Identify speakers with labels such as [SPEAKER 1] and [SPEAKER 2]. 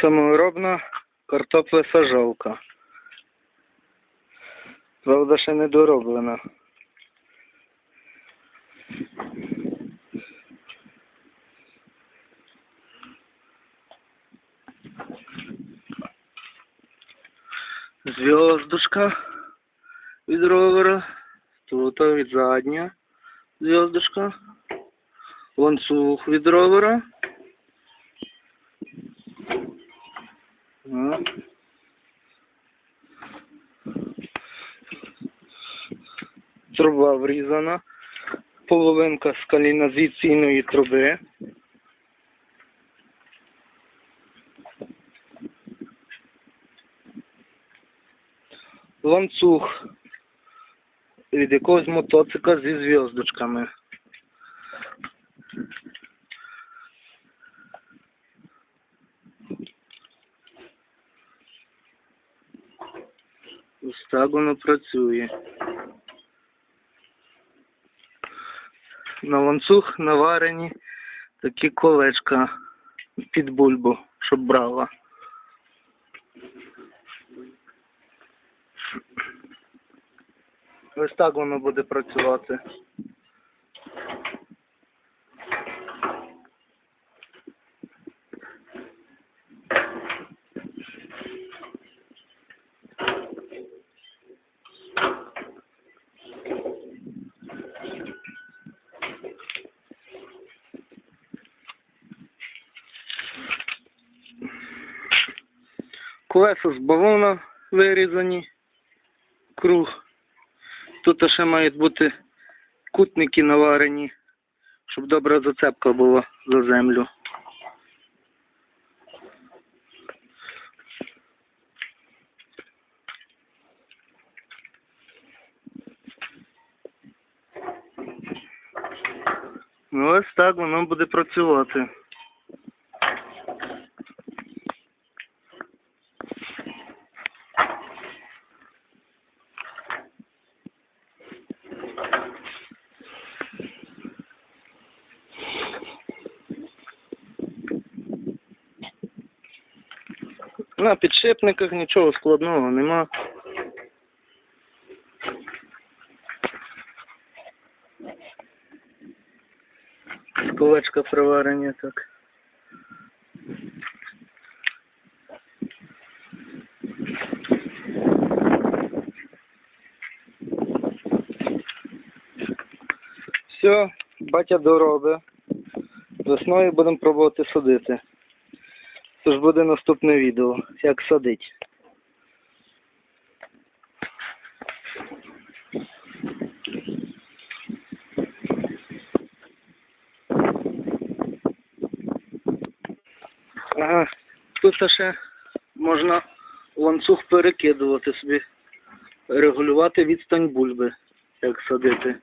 [SPEAKER 1] Саморобна картопля сажалка. Правда, ще не дороблена. Зв'яздочка від ровера. Тут від задня зв'яздочка. Ланцюг від ровера. Труба врізана. Половинка з каналізаційної труби. Ланцюг від якогось мотоцикла зі зв'яздочками. Ось так воно працює. На ланцюг наварені такі колечка під бульбу, щоб брала. Ось так воно буде працювати. Колеса з бавовна вирізані. Круг. Тут ще мають бути кутники наварені, щоб добра зацепка була за землю. Ну, ось так воно буде працювати. На підшипниках нічого складного нема. Колечка приварені так. Все, батя доробить. Весною будемо пробувати садити. Тож буде наступне відео, як садить. Ага, тут ще можна ланцюг перекидувати собі, регулювати відстань бульби, як садити.